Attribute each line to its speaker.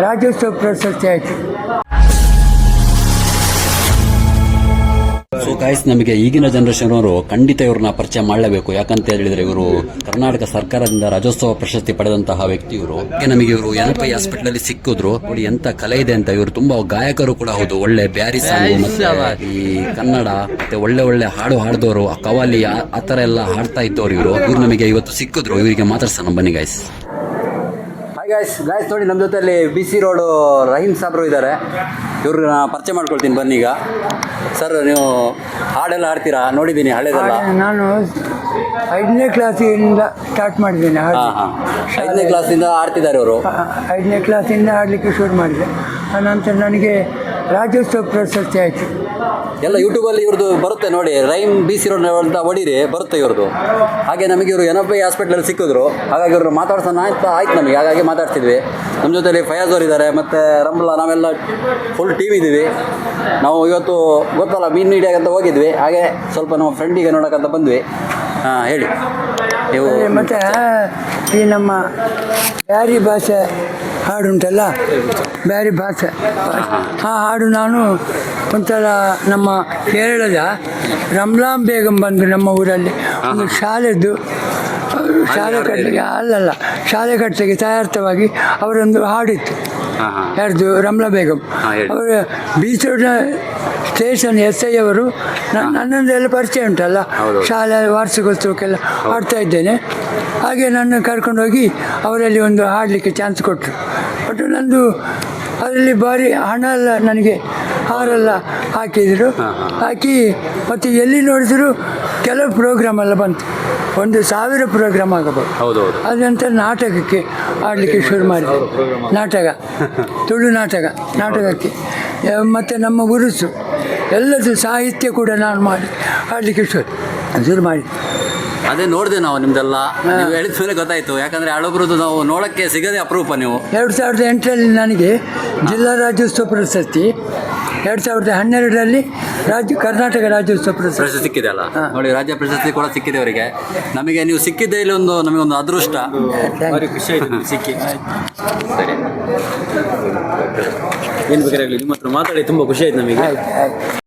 Speaker 1: ರಾಜ್ಯೋತ್ಸವ ಪ್ರಶಸ್ತಿ ಆಯಿತು.
Speaker 2: So guys ನಮಗೆ ಈಗಿನ ಜನರೇಷನ್ ಅವರು ಖಂಡಿತ ಇವ್ರನ್ನ ಪರಿಚಯ ಮಾಡಲೇಬೇಕು. ಯಾಕಂತ ಹೇಳಿದ್ರೆ ಇವರು ಕರ್ನಾಟಕ ಸರ್ಕಾರದಿಂದ ರಾಜ್ಯೋತ್ಸವ ಪ್ರಶಸ್ತಿ ಪಡೆದಂತಹ ವ್ಯಕ್ತಿ ಇವರು. ನಮಗೆ ಇವರು ಎನಪೈ ಹಾಸ್ಪಿಟಲ್ ಅಲ್ಲಿ ಸಿಕ್ಕಿದ್ರು. ನೋಡಿ ಎಂತ ಕಲೆ ಇದೆ ಅಂತ ಇವರು ತುಂಬಾ ಗಾಯಕರು ಕೂಡ ಹೌದು. ಒಳ್ಳೆ ಬ್ಯಾರಿ ಸಾಂಗ್ ಮತ್ತೆ ಈ ಕನ್ನಡ ಮತ್ತೆ ಒಳ್ಳೆ ಒಳ್ಳೆ ಹಾಡು ಹಾಡಿದವರು ಆ ಕವಾಲಿ ಆ- ಆ ತರ ಎಲ್ಲ ಹಾಡ್ತಾ ಇದ್ದವ್ರು ಇವರು. ಇವ್ರು ನಮಗೆ ಇವತ್ತು ಸಿಕ್ಕಿದ್ರು. ಇವರಿಗೆ ಮಾತಾಡ್ಸೋಣ. ಬನ್ನಿ ಗಾಯ್ಸ್ ಗಾಯ್ಸ್ ಗಾಯ್ಸ್ ನೋಡಿ ನಮ್ಮ ಜೊತೆಯಲ್ಲಿ ಬಿ ಸಿ ರೋಡು ರಹೀಮ್ ಸಾಬ್ರು ಇದ್ದಾರೆ ಇವ್ರನ್ನ ಪರಿಚಯ ಮಾಡ್ಕೊಳ್ತೀನಿ ಬನ್ನಿ ಈಗ. ಸರ್ ನೀವು ಹಾಡೆಲ್ಲ ಹಾಡ್ತೀರಾ? ನೋಡಿದ್ದೀನಿ ಹಳೆದೆಲ್ಲ.
Speaker 1: ನಾನು ಐದನೇ ಕ್ಲಾಸಿಂದ ಸ್ಟಾರ್ಟ್ ಮಾಡಿದ್ದೀನಿ ಹಾಡು.
Speaker 2: ಹಾಂ ಹಾಂ. ಐದನೇ ಕ್ಲಾಸಿಂದ ಆಡ್ತಿದ್ದಾರೆ
Speaker 1: ಅವರು ಐದನೇ ಕ್ಲಾಸಿಂದ ಆಡಲಿಕ್ಕೆ ಶುರು ಮಾಡಿದೆ. ಆನಂತರ ನನಗೆ ರಾಜ್ಯೋತ್ಸವ ಪ್ರಶಸ್ತಿ ಆಯಿತು.
Speaker 2: ಎಲ್ಲ ಯೂಟ್ಯೂಬಲ್ಲಿ ಇವ್ರದ್ದು ಬರುತ್ತೆ ನೋಡಿ ರೈಮ್ ಬಿ ಸಿ ರೋಡ್ ಅಂತ ಹೊಡೀರಿ ಬರುತ್ತೆ ಇವ್ರದ್ದು ಹಾಗೆ ನಮಗೆ ಇವರು ಎನ್ ಎಫ್ ಐ ಹಾಸ್ಪಿಟ್ಲಲ್ಲಿ ಸಿಕ್ಕಿದ್ರು. ಹಾಗಾಗಿ ಇವರು ಮಾತಾಡ್ಸೋಣ ಅಂತ ಆಯ್ತು ನಮಗೆ ಹಾಗಾಗಿ ಮಾತಾಡ್ತಿದ್ವಿ. ನಮ್ಮ ಜೊತೆಲಿ ಫಯಾಜ್ ಅವ್ರು ಇದ್ದಾರೆ ಮತ್ತು ರಂಬಲ ನಾವೆಲ್ಲ ಫುಲ್ ಟೀಮ್ ಇದ್ದೀವಿ. ನಾವು ಇವತ್ತು ಗೊತ್ತಲ್ಲ ಮೀನು ಅಂತ ಹೋಗಿದ್ವಿ. ಹಾಗೆ ಸ್ವಲ್ಪ ನಮ್ಮ ಫ್ರೆಂಡಿಗೆ ನೋಡೋಕ್ಕಂತ ಬಂದ್ವಿ. ಹಾಂ ಹೇಳಿ. ನೀವು
Speaker 1: ಮತ್ತು ಈ ನಮ್ಮ ಯಾರಿ ಭಾಷೆ ಹಾಡುಂಟಲ್ಲ ಬ್ಯಾರಿ ಭಾಷೆ. ಆ ಹಾಡು ನಾನು ಒಂಥರ ನಮ್ಮ ಕೇರಳದ ರಮ್ಲಾಂ ಬೇಗಂ ಬಂದು ನಮ್ಮ ಊರಲ್ಲಿ ಒಂದು ಶಾಲೆದ್ದು ಶಾಲೆ ಕಟ್ಟಲಿಕ್ಕೆ ಅಲ್ಲಲ್ಲ ಶಾಲೆ ಕಟ್ಟಲಿಕ್ಕೆ ತಯಾರ್ಥವಾಗಿ ಅವರೊಂದು ಹಾಡಿತ್ತು. ಯಾರ್ದು? ರಮ್ಲಾ ಬೇಗಂ. ಅವರು ಬೀಚ್ ರೋಡ್ನ ಸ್ಟೇಷನ್ ಎಸ್ ಐ ಅವರು ನನ್ನದೆಲ್ಲ ಪರಿಚಯ ಉಂಟಲ್ಲ. ಶಾಲೆ ವಾರ್ಷಿಕೋತ್ಸವಕ್ಕೆಲ್ಲ ಹಾಡ್ತಾ ಇದ್ದೇನೆ. ಹಾಗೆ ನನ್ನ ಕರ್ಕೊಂಡೋಗಿ ಅವರಲ್ಲಿ ಒಂದು ಹಾಡಲಿಕ್ಕೆ ಚಾನ್ಸ್ ಕೊಟ್ಟರು ಬಟ್ ನಂದು. ಅದರಲ್ಲಿ ಭಾರಿ ಹಣ ಎಲ್ಲ ನನಗೆ ಹಾರೆಲ್ಲ ಹಾಕಿದರು. ಹಾಕಿ ಮತ್ತು ಎಲ್ಲಿ ನೋಡಿದ್ರು ಕೆಲವು ಪ್ರೋಗ್ರಾಮ್ ಎಲ್ಲ ಬಂತು. ಒಂದು ಸಾವಿರ ಪ್ರೋಗ್ರಾಮ್ ಆಗಬಹುದು.
Speaker 2: ಹೌದು ಹೌದು
Speaker 1: ಅದ ನಂತರ ನಾಟಕಕ್ಕೆ ಆಡಲಿಕ್ಕೆ ಶುರು ಮಾಡಿದೆ ನಾಟಕ. ತುಳು ನಾಟಕ. ನಾಟಕಕ್ಕೆ. ಮತ್ತು ನಮ್ಮ ಗುರುಸು. ಎಲ್ಲದು ಸಾಹಿತ್ಯ ಕೂಡ ನಾನು ಮಾಡಿ ಆಡಲಿಕ್ಕೆ ಶುರು ಶುರು ಮಾಡಿ
Speaker 2: ಅದೇ ನೋಡಿದೆ ನಾವು ನಿಮ್ದೆಲ್ಲ. ನೀವು ಹೇಳಿದ ಮೇಲೆ ಗೊತ್ತಾಯ್ತು. ಯಾಕಂದ್ರೆ ಹಳಬ್ರದ್ದು ನಾವು ನೋಡಕ್ಕೆ ಸಿಗದೆ ಅಪರೂಪ ನೀವು.
Speaker 1: ಎರಡು ಸಾವಿರದ ಎಂಟರಲ್ಲಿ ನನಗೆ ಜಿಲ್ಲಾ ರಾಜ್ಯೋತ್ಸವ ಪ್ರಶಸ್ತಿ ಎರಡು ಸಾವಿರದ ಹನ್ನೆರಡರಲ್ಲಿ ರಾಜ್ಯ ಕರ್ನಾಟಕ ರಾಜ್ಯೋತ್ಸವ ಪ್ರಶಸ್ತಿ.
Speaker 2: ಪ್ರಶಸ್ತಿ ಸಿಕ್ಕಿದೆ ಅಲ್ಲ. ನೋಡಿ ರಾಜ್ಯ ಪ್ರಶಸ್ತಿ ಕೂಡ ಸಿಕ್ಕಿದೆ ಅವರಿಗೆ. ನಮಗೆ ನೀವು ಸಿಕ್ಕಿದ್ದೆ ಇಲ್ಲಿ ಒಂದು ನಮಗೊಂದು ಅದೃಷ್ಟ.
Speaker 1: ಅವರಿಗೆ
Speaker 2: ಖುಷಿ ಆಯ್ತು. ನಿಮ್ಗೆ ಸಿಕ್ಕಿ. ಏನು ಬೇಕಾಗಲಿ ನಿಮ್ಮ ಹತ್ರ ಮಾತಾಡಿ ತುಂಬ ಖುಷಿ ಆಯ್ತು ನಮಗೆ.